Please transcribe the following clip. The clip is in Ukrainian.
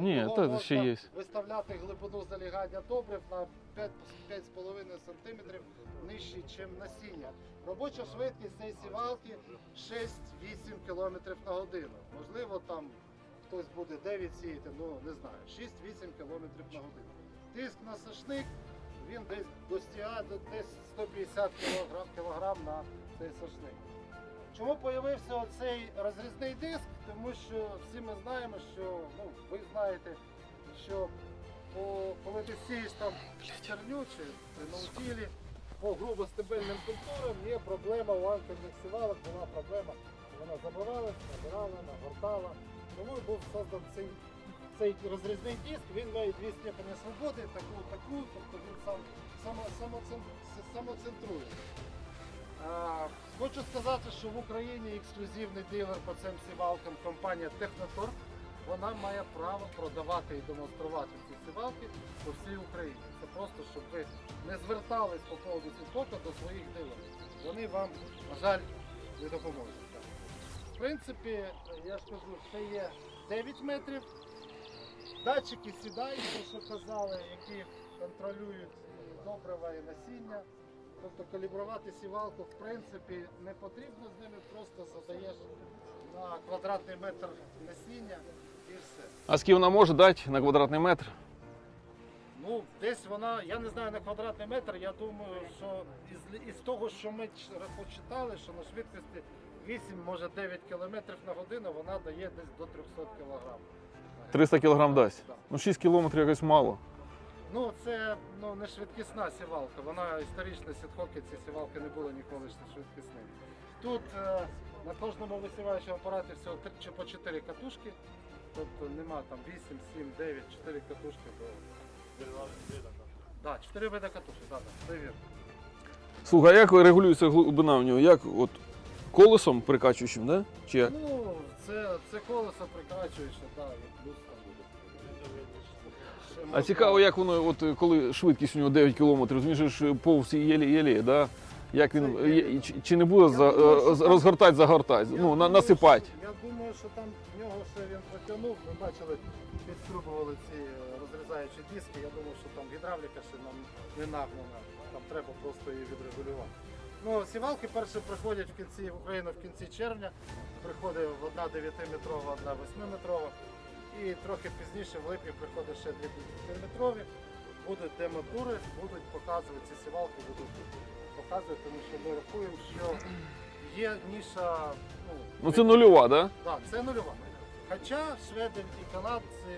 Ні, його та ще є. виставляти глибину залягання добрив на 5-5,5 см нижче, ніж насіння. Робоча швидкість цієї сівалки 6-8 км на годину. Можливо, там хтось буде 9 сіяти, ну не знаю, 6-8 км на годину. Тиск на сошник він десь достигає десь 150 кг, на цей сошник. Чому з'явився оцей розрізний диск? Тому що всі ми знаємо, що ну, ви знаєте, що по, коли ти сієш там стерню чи наутілі по грубостебельним культурам є проблема у анкерних сівалок, була проблема, вона забивалась, набирала, нагортала. Тому був создан цей, цей розрізний диск, він має дві степені свободи, таку, таку, тобто він сам само, самоцен- самоцентрує. А, Хочу сказати, що в Україні ексклюзивний дилер по цим сівалкам компанія Техноторг. Вона має право продавати і демонструвати ці сівалки по всій Україні. Це просто, щоб ви не звертались по поводу сільпока до своїх дилерів. Вони вам, на жаль, не допоможуть. В принципі, я ж кажу, це є 9 метрів. Датчики сідають, що казали, які контролюють добрива і насіння. Тобто калібрувати сівалку в принципі не потрібно з ними, просто задаєш на квадратний метр насіння і все. А скільки вона може дати на квадратний метр? Ну, десь вона, я не знаю на квадратний метр, я думаю, що із, із того, що ми ч- почитали, що на швидкості 8, може 9 км на годину вона дає десь до 300 кг. 300 кг дасть. Да. Ну 6 кілометрів якось мало. Ну, це ну, не швидкісна сівалка. Вона історично сітхоки, ці сівалки не були ніколи швидкісними. Тут е, на кожному висіваючому апараті всього три, чи по 4 катушки. Тобто нема там 8, 7, 9, 4 катушки. То... Да, 4 види катушок, да, да, це вірно. Слухай, а як регулюється глибина в нього? Як от колесом прикачуючим, да? Чи як? Ну, це, це колесо прикачуюче, да, і плюс там А цікаво, як воно, от е, коли швидкість у нього 9 км, він же ж повз єлі-єлі, да? Як він, є- чи, чи не буде за, е, розгортати, загортати, ну, на, насипати? Я думаю, що там в нього ще він потягнув. Ми бачили, підструбували ці е, розрізаючі диски. Я думаю, що там гідравліка ще нам не нагнана. Там треба просто її відрегулювати. Ну, сівалки перші приходять в кінці в Україну в кінці червня. Приходить одна 9-метрова, одна 8-метрова. І трохи пізніше в липні приходить ще дві 9-метрові. Будуть демотури, будуть показувати ці сівалки, будуть показувати, тому що ми рахуємо, що є ніша. Ну, Ну це нульова, да? Да, це нульова. Хоча шведи і канадці